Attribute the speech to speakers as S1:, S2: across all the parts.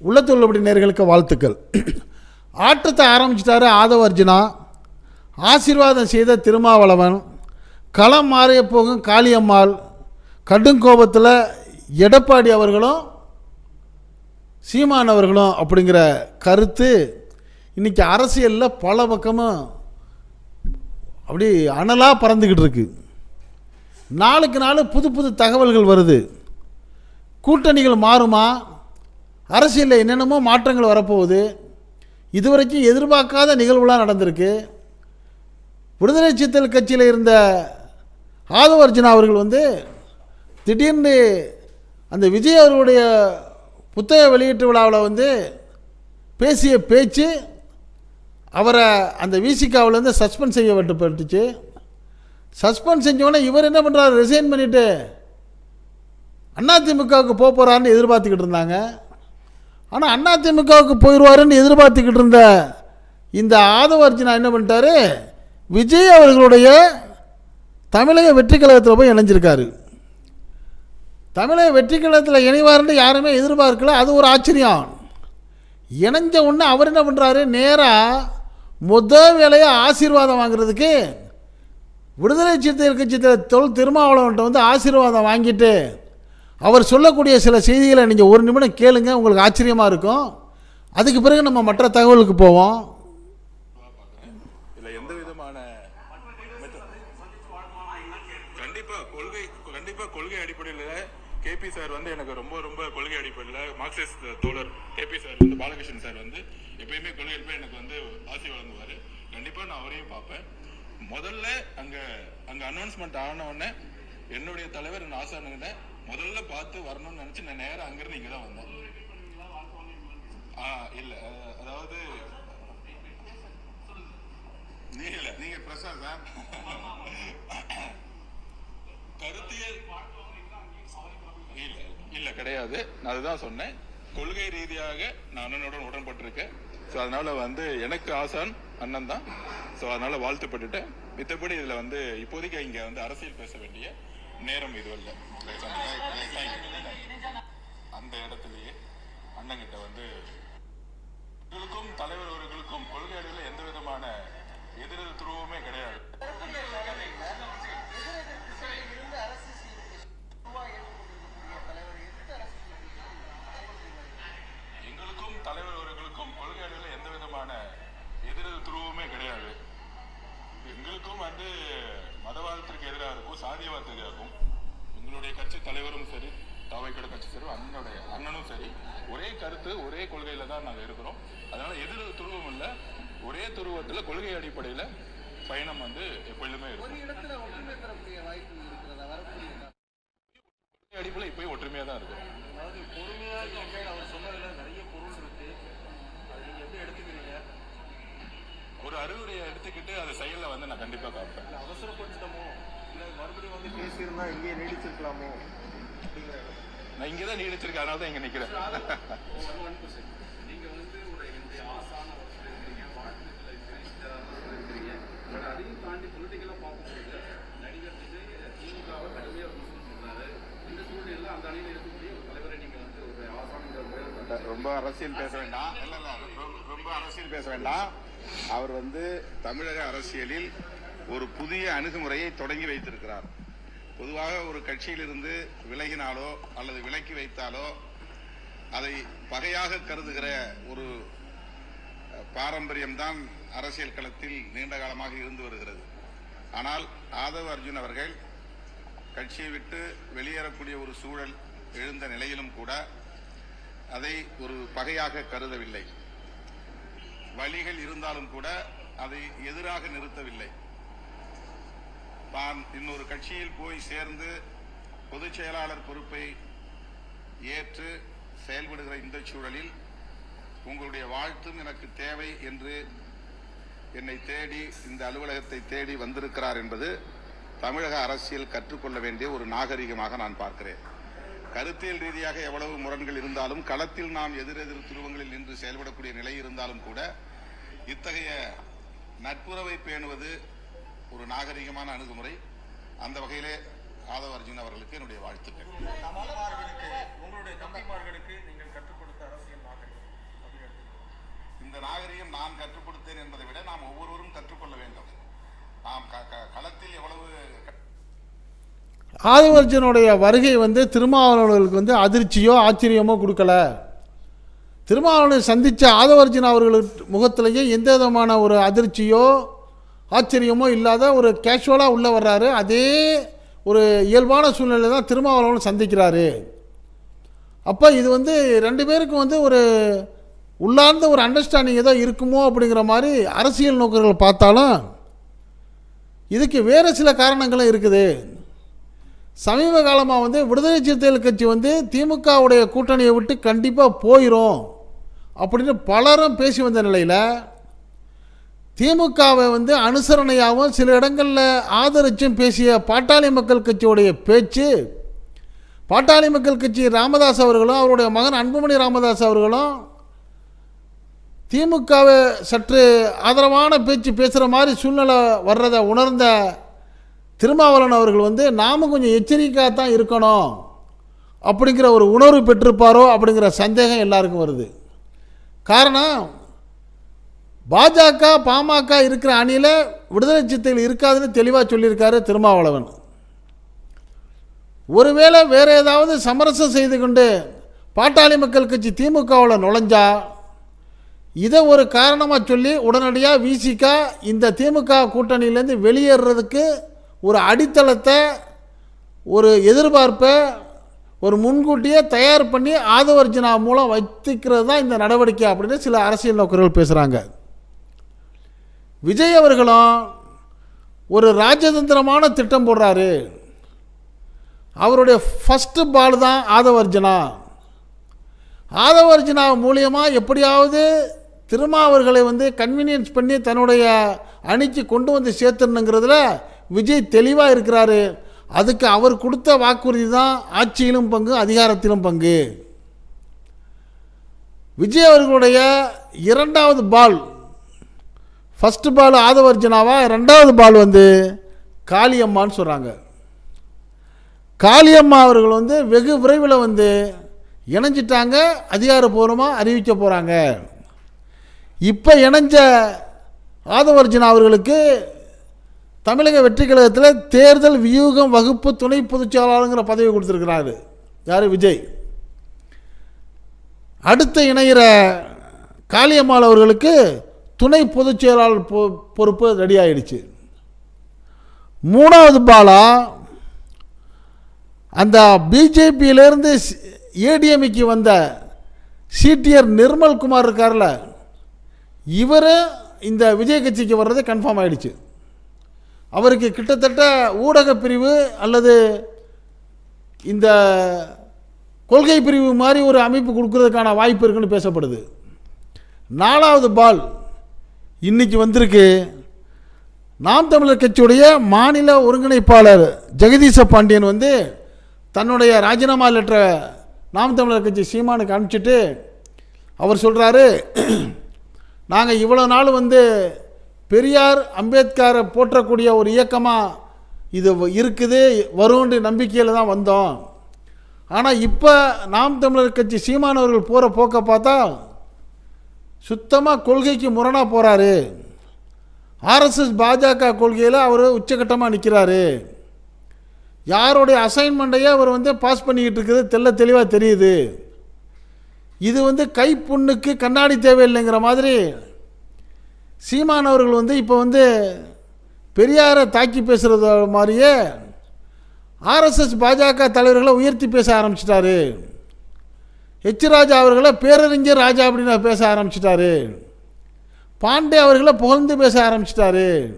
S1: உள்ளத்துள்ளபடி நேர்களுக்கு வாழ்த்துக்கள். ஆட்டத்தை ஆரம்பிச்சிட்டாரு ஆதவ அர்ஜுனா. ஆசீர்வாதம் செய்த திருமாவளவன். களம் மாறிய போகும் காளியம்மாள். கடுங்கோபத்தில் எடப்பாடி அவர்களும் சீமான் அவர்களும் அப்படிங்கிற கருத்து இன்றைக்கி அரசியலில் பல பக்கமும் அப்படி அனலாக பறந்துக்கிட்டு இருக்கு. நாளுக்கு நாள் புது புது தகவல்கள் வருது. கூட்டணிகள் மாறுமா? அரசியலில் என்னென்னமோ மாற்றங்கள் வரப்போகுது. இதுவரைக்கும் எதிர்பார்க்காத நிகழ்வுலாம் நடந்திருக்கு. விடுதலை சித்தல் கட்சியில் இருந்த ஆதவ அர்ஜுனா அவர்கள் வந்து திடீர்னு அந்த விஜய் அவர்களுடைய புத்தக வெளியீட்டு விழாவில் வந்து பேசிய பேச்சு அவரை அந்த விசிகாவிலேருந்து சஸ்பெண்ட் செய்ய விட்டுப்பட்டுச்சு. சஸ்பெண்ட் செஞ்சோடனே இவர் என்ன பண்ணுறாரு ரிசைன் பண்ணிவிட்டு அதிமுகவுக்கு போக போகிறான்னு எதிர்பார்த்துக்கிட்டு இருந்தாங்க. ஆனால் அதிமுகவுக்கு போயிடுவாருன்னு எதிர்பார்த்துக்கிட்டு இருந்த இந்த ஆதவ அர்ஜுனா என்ன பண்ணிட்டாரு? விஜய் அவர்களுடைய தமிழக வெற்றி கழகத்தில் போய் இணைஞ்சிருக்காரு. தமிழக வெற்றி கழகத்தில் இணைவார்னு யாருமே எதிர்பார்க்கல. அது ஒரு ஆச்சரியம். இணைஞ்ச உடனே அவர் என்ன பண்ணுறாரு நேராக முத வேலையாக ஆசீர்வாதம் வாங்குறதுக்கு விடுதலை சிறுத்தைகள் கட்சி தொல் திருமாவளவன்ட்ட வந்து ஆசீர்வாதம் வாங்கிட்டு அவர் சொல்லக்கூடிய சில செய்திகளை நீங்கள் ஒரு நிமிடம் கேளுங்க உங்களுக்கு ஆச்சரியமாக இருக்கும். அதுக்கு பிறகு நம்ம மற்ற தகவலுக்கு போவோம்.
S2: எந்த விதமான கொள்கை கொள்கை கேபி சார் வந்து எனக்கு ரொம்ப ரொம்ப கொள்கை அடிப்படையில் மார்க்சிஸ்ட் தோழர் கேபி சார் வந்து பாலகிருஷ்ணன் சார் வந்து எப்பயுமே கொள்கை அடிப்படை எனக்கு வந்து ஆசி வழங்குவார். கண்டிப்பாக நான் அவரையும் பார்ப்பேன். முதல்ல அங்கே அங்கே அனௌன்ஸ்மெண்ட் ஆன உடனே என்னுடைய தலைவர் என் ஆசானுங்கிட்ட முதல்ல பார்த்து வரணும்னு நினைச்சு நான் நேரம் அங்கிருந்து இங்க தான் வந்தேன். ஆ இல்ல அதாவது நீ இல்ல
S3: நீங்க பிரசாத் சார்
S2: கருத்தியல் இல்ல இல்ல கிடையாது. நான் அதுதான் சொன்னேன். கொள்கை ரீதியாக நான் அண்ணனுடன் உடன்பட்டிருக்கேன். ஸோ அதனால வந்து எனக்கு ஆசான் அண்ணன் தான். ஸோ அதனால வாழ்த்துப்பட்டுட்டேன். மித்தபடி இதுல வந்து இப்போதைக்கு இங்க வந்து அரசியல் பேச வேண்டிய நேரம் இதுவல்ல. அந்த இடத்துலயே அண்ணங்கிட்ட வந்து உங்களுக்கும் தலைவர் அவர்களுக்கும் கொள்கை அடியில் எந்த விதமான எதிரெதிர் துருவமே கிடையாது எங்களுக்கும் தலைவர் அவர்களுக்கும் கொள்கை அடியில் எந்த விதமான எதிரெதிர் துருவமே கிடையாது எங்களுக்கும் வந்து மதவாதத்திற்கு எதிராக இருக்கும் சாதியவாதத்துக்கு எதிராகும் எங்களுடைய கட்சி தலைவரும் சரி தாவைக்கட கட்சி சரி அண்ணனுடைய அண்ணனும் சரி ஒரே கருத்து ஒரே கொள்கையில தான் நாங்க இருக்கிறோம். அதனால எதிர் துருவம் இல்ல ஒரே துருவத்துல கொள்கை அடிப்படையில பயணம் வந்து எப்பொழுதுமே இருக்கும். கொள்கை அடிப்படையில் இப்பயும் ஒற்றுமையா தான் இருக்கும்
S4: அதாவது பொறுமையா இருக்க அவர் சொன்னதுல நிறைய பொருள் இருக்கு. அது நீங்க எப்படி எடுத்துக்கிறீங்க?
S2: ஒரு அறிவுரையை எடுத்துக்கிட்டு அதை செயல்ல வந்து நான் கண்டிப்பா காப்பேன்
S4: இல்ல அவசரப்பட்டுட்டோமோ இல்ல மறுபடியும் வந்து பேசியிருந்தா இங்கேயே நீடிச்சிருக்கலாமோ?
S2: நான் இங்கே தான் நீடிச்சிருக்கேன் அதனால தான் இங்க நிக்கிறேன்
S5: அதையும் தாண்டி பொலிட்டிக்கலாக பார்க்கும்போது நடிகர் விஜய் திமுகவை கடுமையாக விமர்சனம் பண்றாரு இந்த சூழ்நிலையில் அந்த அணியில் இருக்கக்கூடிய ஒரு தலைவரை நீங்கள் வந்து ஒரு ஆசானுங்கிற
S3: ரொம்ப அரசியல் பேச வேண்டாம். இல்லை இல்லை ரொம்ப- அரசியல் பேச வேண்டாம். அவர் வந்து தமிழக அரசியலில் ஒரு புதிய அணுகுமுறையை தொடங்கி வைத்திருக்கிறார். பொதுவாக ஒரு கட்சியிலிருந்து விலகினாலோ அல்லது விலக்கி வைத்தாலோ அதை பகையாக கருதுகிற ஒரு பாரம்பரியம்தான் அரசியல் களத்தில் நீண்ட காலமாக இருந்து வருகிறது. ஆனால் ஆதவ் அர்ஜுன் அவர்கள் கட்சியை விட்டு வெளியேறக்கூடிய ஒரு சூழல் எழுந்த நிலையிலும் கூட அதை ஒரு பகையாக கருதவில்லை. வழிகள் இருந்தாலும் கூட அதை எதிராக நிறுத்தவில்லை. தான் இன்னொரு கட்சியில் போய் சேர்ந்து பொதுச் செயலாளர் பொறுப்பை ஏற்று செயல்படுகிற இந்த சூழலில் உங்களுடைய வாழ்த்தும் எனக்கு தேவை என்று என்னை தேடி இந்த அலுவலகத்தை தேடி வந்திருக்கிறார் என்பது தமிழக அரசியல் கற்றுக்கொள்ள வேண்டிய ஒரு நாகரிகமாக நான் பார்க்கிறேன். கருத்தியல் ரீதியாக எவ்வளவு முரண்கள் இருந்தாலும் களத்தில் நாம் எதிரெதிர் துருவங்களில் நின்று செயல்படக்கூடிய நிலை இருந்தாலும் கூட இத்தகைய நட்புறவை பேணுவது ஒரு நாகரிகமான அணுகுமுறை. அந்த வகையிலே ஆதவ அர்ஜுன் அவர்களுக்கு என்னுடைய வாழ்த்துக்கள்.
S4: உங்களுடைய தம்பிமார்களுக்கு நீங்கள் கற்றுக் கொடுத்த அரசியல் நாகரிகம்
S3: நான் கற்றுக் கொடுத்தேன் என்பதை விட நாம் ஒவ்வொருவரும் கற்றுக்கொள்ள வேண்டும். நாம் களத்தில் எவ்வளவு
S1: ஆதிவர்ஜனுடைய வருகை வந்து திருமாவளவர்களுக்கு வந்து அதிர்ச்சியோ ஆச்சரியமோ கொடுக்கல. திருமாவளவனை சந்தித்த ஆதவர்ஜன் அவர்கள் முகத்திலேயே எந்த விதமான ஒரு அதிர்ச்சியோ ஆச்சரியமோ இல்லாத ஒரு கேஷுவலாக உள்ளே வர்றாரு. அதே ஒரு இயல்பான சூழ்நிலை தான் திருமாவளவன் சந்திக்கிறாரு. அப்போ இது வந்து ரெண்டு பேருக்கும் வந்து ஒரு உள்ளார்ந்த ஒரு அண்டர்ஸ்டாண்டிங் ஏதோ இருக்குமோ அப்படிங்கிற மாதிரி அரசியல் நோக்கர்கள் பார்த்தாலும் இதுக்கு வேறு சில காரணங்களும் இருக்குது. சமீப காலமாக வந்து விடுதலை சிறுத்தைகள் கட்சி வந்து திமுகவுடைய கூட்டணியை விட்டு கண்டிப்பாக போயிடும் அப்படின்னு பலரும் பேசி வந்த நிலையில் திமுகவை வந்து அனுசரணையாகவும் சில இடங்களில் ஆதரிச்சும் பேசிய பாட்டாளி மக்கள் கட்சியுடைய பேச்சு பாட்டாளி மக்கள் கட்சி ராமதாஸ் அவர்களும் அவருடைய மகன் அன்புமணி ராமதாஸ் அவர்களும் திமுகவை சற்று ஆதரவான பேச்சு பேசுகிற மாதிரி சூழ்நிலை வர்றதை உணர்ந்த திருமாவளவன் அவர்கள் வந்து நாம் கொஞ்சம் எச்சரிக்கையாக தான் இருக்கணும். அப்படிங்கிற ஒரு உணர்வு பெற்றிருப்பாரோ? அப்படிங்கிற சந்தேகம் எல்லாருக்கும் வருது. காரணம் பாஜக பாமக இருக்கிற அணியில் விடுதலை சித்தைகள் இருக்காதுன்னு தெளிவாக சொல்லியிருக்காரு திருமாவளவன். ஒருவேளை வேறு ஏதாவது சமரசம் செய்து கொண்டு பாட்டாளி மக்கள் கட்சி திமுகவில் நுழைஞ்சா இதை ஒரு காரணமாக சொல்லி உடனடியாக விசிக இந்த திமுக கூட்டணியிலேருந்து வெளியேறதுக்கு ஒரு அடித்தளத்தை ஒரு எதிர்பார்ப்பை ஒரு முன்கூட்டியே தயார் பண்ணி ஆதவர்ஜனா மூலம் வைத்துக்கிறது தான் இந்த நடவடிக்கை அப்படின்னு சில அரசியல் நோக்கர்கள் பேசுகிறாங்க விஜய் அவர்களும் ஒரு ராஜதந்திரமான திட்டம் போடுறாரு. அவருடைய ஃபஸ்ட்டு பால் தான் ஆதவர்ஜனா. ஆதவர்ஜனா மூலியமாக எப்படியாவது திருமாவர்களை வந்து கன்வீனியன்ஸ் பண்ணி தன்னுடைய அணிக்கு கொண்டு வந்து சேர்த்துணுங்கிறதுல விஜய் தெளிவாக இருக்கிறாரு. அதுக்கு அவர் கொடுத்த வாக்குறுதி தான் ஆட்சியிலும் பங்கு அதிகாரத்திலும் பங்கு. விஜய் அவர்களுடைய இரண்டாவது பால் ஃபஸ்ட்டு பால் ஆதவர்ஜனாவா? ரெண்டாவது பால் வந்து காளியம்மான்னு சொல்கிறாங்க காளியம்மா அவர்கள் வந்து வெகு விரைவில் வந்து இணைஞ்சிட்டாங்க அதிகாரப்பூர்வமாக அறிவிக்க போகிறாங்க இப்போ இணைஞ்ச ஆதவர்ஜனா அவர்களுக்கு தமிழக வெற்றி கழகத்தில் தேர்தல் வியூகம் வகுப்பு துணை பொதுச் செயலாளருங்கிற பதவி கொடுத்துருக்கிறாரு. யார்? விஜய். அடுத்து இணைகிற காளியம்மாள் அவர்களுக்கு துணை பொதுச் செயலாளர் பொ பொறுப்பு ரெடி ஆயிடுச்சு. மூணாவது பாலா அந்த பிஜேபியிலேருந்து ஏடிஎம்க்கு வந்த சிடிஆர் நிர்மல்குமார் இருக்கார்ல இவர் இந்த விஜய் கட்சிக்கு வர்றது கன்ஃபார்ம் ஆகிடுச்சு அவருக்கு கிட்டத்தட்ட ஊடக பிரிவு அல்லது இந்த கொள்கை பிரிவு மாதிரி ஒரு அமைப்பு கொடுக்கறதுக்கான வாய்ப்பு இருக்குன்னு பேசப்படுது. நாலாவது பால் இன்னைக்கு வந்திருக்கு. நாம் தமிழர் கட்சியுடைய மாநில ஒருங்கிணைப்பாளர் ஜெகதீச பாண்டியன் வந்து தன்னுடைய ராஜினாமா லெட்டரை நாம் தமிழர் கட்சி சீமானுக்கு அனுப்பிச்சிட்டு அவர் சொல்கிறாரு நாங்கள் இவ்வளோ நாள் வந்து பெரியார் அம்பேத்கரை போற்றக்கூடிய ஒரு இயக்கமாக இது வ- இருக்குது வரும்ன்ற நம்பிக்கையில் தான் வந்தோம். ஆனால் இப்போ நாம் தமிழர் கட்சி சீமானவர்கள் போகிற போக்கை பார்த்தா சுத்தமாக கொள்கைக்கு முரணாக போகிறாரு ஆர்எஸ்எஸ் பாஜக கொள்கையில் அவர் உச்சகட்டமாக நிற்கிறாரு யாருடைய அசைன்மெண்ட்டையே அவர் வந்து பாஸ் பண்ணிக்கிட்டு இருக்கிறது தெல்ல தெளிவாக தெரியுது. இது வந்து கை புண்ணுக்கு கண்ணாடி தேவையில்லைங்கிற மாதிரி சீமான் அவர்கள் வந்து இப்போ வந்து பெரியாரை தாக்கி பேசுகிறது மாதிரியே ஆர்எஸ்எஸ் பாஜக தலைவர்களை உயர்த்தி பேச ஆரம்பிச்சிட்டாரு. எச் ராஜா அவர்களை பேரறிஞர் ராஜா அப்படின்னு பேச ஆரம்பிச்சிட்டாரு. பாண்டே அவர்களை புகழ்ந்து பேச ஆரம்பிச்சிட்டாரு.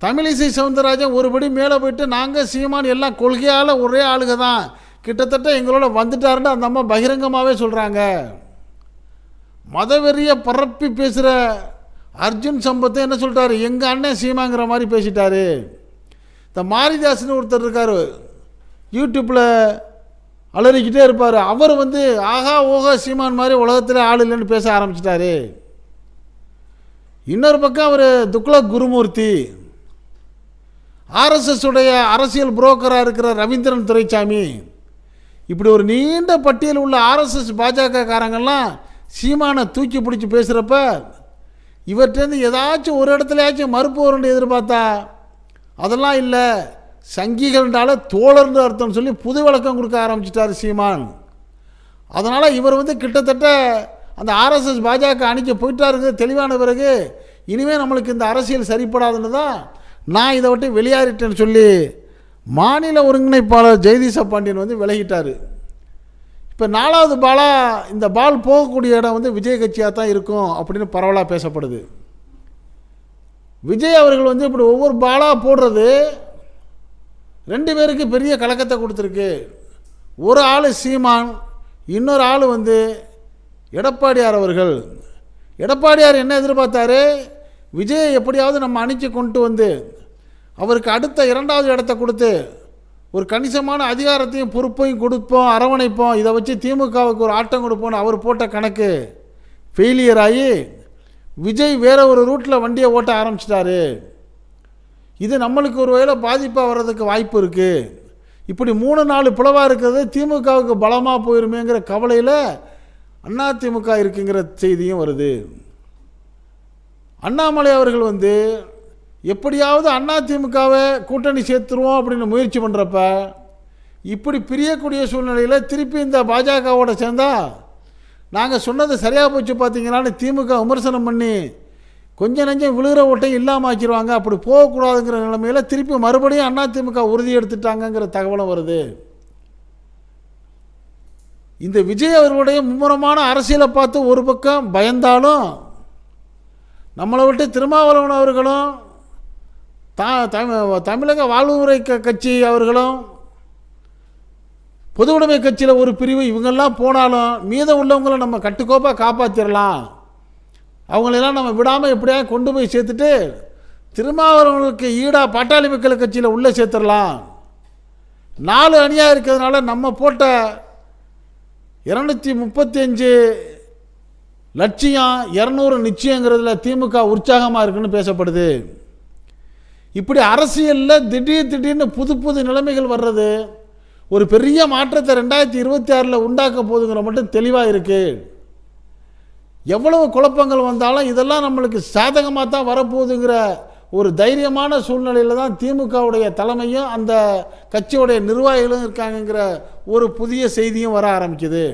S1: தமிழிசை சவுந்தரராஜன் ஒருபடி மேலே போயிட்டு நாங்கள் சீமான் எல்லாம் கொள்கையால் ஒரே ஆளுக தான் கிட்டத்தட்ட எங்களோட வந்துட்டாருன்னு அந்த அம்மா பகிரங்கமாகவே சொல்கிறாங்க மதவெறியை பரப்பி பேசுகிற அர்ஜுன் சம்பத்தை என்ன சொல்லிட்டாரு? எங்கள் அண்ணன் சீமாங்கிற மாதிரி பேசிட்டாரு. இந்த மாரிதாஸ்னு ஒருத்தர் இருக்கார். யூடியூப்பில் அலறிக்கிட்டே இருப்பார். அவர் வந்து ஆகா ஓஹா சீமான் மாதிரி உலகத்தில் ஆள் இல்லைன்னு பேச ஆரம்பிச்சிட்டாரு. இன்னொரு பக்கம் அவர் துக்ளக் குருமூர்த்தி. ஆர்எஸ்எஸ் உடைய அரசியல் புரோக்கராக இருக்கிற ரவீந்திரன் துரைசாமி இப்படி ஒரு நீண்ட பட்டியல் உள்ள ஆர்எஸ்எஸ் பாஜக காரங்கள்லாம் சீமானை தூக்கி பிடிச்சி பேசுகிறப்ப இவர்கிட்டருந்து ஏதாச்சும் ஒரு இடத்துலயாச்சும் மறுப்பு வரும்னு எதிர்பார்த்தா அதெல்லாம் இல்லை. சங்கிகள்ன்றால தோழர்ன்ற அர்த்தம்னு சொல்லி புது விளக்கம் கொடுக்க ஆரம்பிச்சிட்டார் சீமான். அதனால் இவர் வந்து கிட்டத்தட்ட அந்த ஆர்எஸ்எஸ் பாஜக அணிக்க போயிட்டாருங்கிறது தெளிவான பிறகு இனிமேல் நம்மளுக்கு இந்த அரசியல் சரிப்படாதுன்னு தான் நான் இதை விட்டு வெளியேறிட்டேன்னு சொல்லி மாநில ஒருங்கிணைப்பாளர் ஜெயதீச பாண்டியன் வந்து விலகிட்டார். இப்போ நாலாவது பாலாக இந்த பால் போகக்கூடிய இடம் வந்து விஜய் கட்சியாக தான் இருக்கும் அப்படின்னு பரவலாக பேசப்படுது. விஜய் அவர்கள் வந்து இப்படி ஒவ்வொரு பாலாக போடுறது ரெண்டு பேருக்கு பெரிய கலக்கத்தை கொடுத்துருக்கு. ஒரு ஆள் சீமான் இன்னொரு ஆள் வந்து எடப்பாடியார் அவர்கள். எடப்பாடியார் என்ன எதிர்பார்த்தாரு? விஜயை எப்படியாவது நம்ம அணிச்சு கொண்டு வந்து அவருக்கு அடுத்த இரண்டாவது இடத்த கொடுத்து ஒரு கணிசமான அதிகாரத்தையும் பொறுப்பையும் கொடுப்போம் அரவணைப்போம். இதை வச்சு திமுகவுக்கு ஒரு ஆட்டம் கொடுப்போம்னு அவர் போட்ட கணக்கு. ஃபெயிலியர் ஆகி விஜய் வேற ஒரு ரூட்டில் வண்டியை ஓட்ட ஆரம்பிச்சிட்டாரு. இது நம்மளுக்கு ஒரு வேளை பாதிப்பாக வர்றதுக்கு வாய்ப்பு இருக்குது இப்படி மூணு நாலு பிளவாக இருக்கிறது திமுகவுக்கு பலமாக போயிருமேங்கிற கவலையில் அண்ணா திமுக இருக்குங்கிற செய்தியும் வருது. அண்ணாமலை அவர்கள் வந்து எப்படியாவது அண்ணா கூட்டணி சேர்த்துருவோம் அப்படின்னு முயற்சி பண்ணுறப்ப இப்படி பிரியக்கூடிய சூழ்நிலையில் திருப்பி இந்த பாஜகவோட சேர்ந்தா நாங்கள் சொன்னது சரியாக போச்சு பார்த்தீங்களான்னு திமுக விமர்சனம் பண்ணி கொஞ்சம் நஞ்சம் விழுகிற ஓட்டையும் இல்லாமல் ஆக்கிடுவாங்க. அப்படி போகக்கூடாதுங்கிற நிலைமையில் திருப்பி மறுபடியும் அண்ணா திமுக உறுதி எடுத்துட்டாங்கங்கிற தகவலும் வருது. இந்த விஜய் அவர்களுடைய மும்முரமான அரசியலை பார்த்து ஒரு பக்கம் பயந்தாலும் நம்மளை விட்டு திருமாவளவன் அவர்களும் தா தமிழ் தமிழக வாழ்வுமுறை க கட்சி அவர்களும் பொது உடைமை கட்சியில் ஒரு பிரிவு இவங்கெல்லாம் போனாலும் மீதம் உள்ளவங்களை நம்ம கட்டுக்கோப்பாக காப்பாற்றிடலாம் அவங்களெல்லாம் நம்ம விடாமல் எப்படியா கொண்டு போய் சேர்த்துட்டு திருமாவளவர்களுக்கு ஈடாக பாட்டாளி மக்கள் கட்சியில் உள்ளே சேர்த்துடலாம் நாலு அணியாக இருக்கிறதுனால நம்ம போட்ட இரநூத்தி முப்பத்தி அஞ்சு லட்சியம் இரநூறு நிச்சயங்கிறதுல திமுக உற்சாகமாக இருக்குன்னு பேசப்படுது. இப்படி அரசியலில் திடீர் திடீர்னு புது புது நிலைமைகள் வர்றது ஒரு பெரிய மாற்றத்தை ரெண்டாயிரத்தி இருபத்தி ஆறில் உண்டாக்க போகுதுங்கிற மட்டும் தெளிவாக இருக்குது எவ்வளவு குழப்பங்கள் வந்தாலும் இதெல்லாம் நம்மளுக்கு சாதகமாக தான் வரப்போகுதுங்கிற ஒரு தைரியமான சூழ்நிலையில் தான் திமுகவுடைய தலைமையும் அந்த கட்சியுடைய நிர்வாகிகளும் இருக்காங்கங்கிற ஒரு புதிய செய்தியும் வர ஆரம்பிக்குது.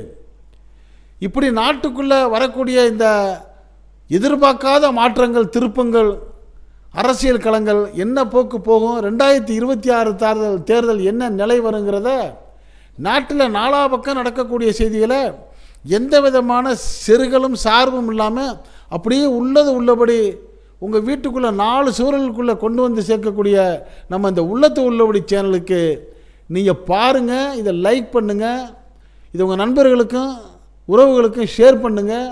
S1: இப்படி நாட்டுக்குள்ளே வரக்கூடிய இந்த எதிர்பார்க்காத மாற்றங்கள் திருப்பங்கள் அரசியல் களங்கள் என்ன போக்கு போகும்? ரெண்டாயிரத்தி இருபத்தி ஆறு தேர்தல் தேர்தல் என்ன நிலை வருங்கிறத நாட்டில் நாலா பக்கம் நடக்கக்கூடிய செய்திகளை எந்த விதமான செருகலும் சார்பும் இல்லாமல் அப்படியே உள்ளது உள்ளபடி உங்கள் வீட்டுக்குள்ளே நாலு சூழலுக்குள்ளே கொண்டு வந்து சேர்க்கக்கூடிய நம்ம இந்த உள்ளத்து உள்ளபடி சேனலுக்கு நீங்கள் பாருங்கள் இதை லைக் பண்ணுங்கள் இதை உங்கள் நண்பர்களுக்கும் உறவுகளுக்கும் ஷேர் பண்ணுங்கள்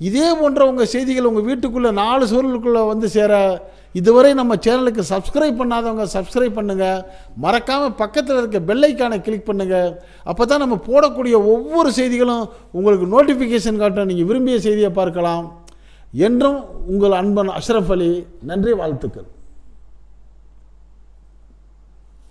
S1: இதே போன்ற உங்கள் செய்திகள் உங்கள் வீட்டுக்குள்ளே நாலு சூழலுக்குள்ளே வந்து சேர இதுவரை நம்ம சேனலுக்கு சப்ஸ்கிரைப் பண்ணாதவங்க சப்ஸ்கிரைப் பண்ணுங்கள் மறக்காமல் பக்கத்தில் இருக்க பெல்லைக்கானை கிளிக் பண்ணுங்கள் அப்போ தான் நம்ம போடக்கூடிய ஒவ்வொரு செய்திகளும் உங்களுக்கு நோட்டிஃபிகேஷன் காட்டும் நீங்கள் விரும்பிய செய்தியை பார்க்கலாம். என்றும் உங்கள் அன்பன் அஷ்ரஃப் அலி நன்றி வாழ்த்துக்கள்.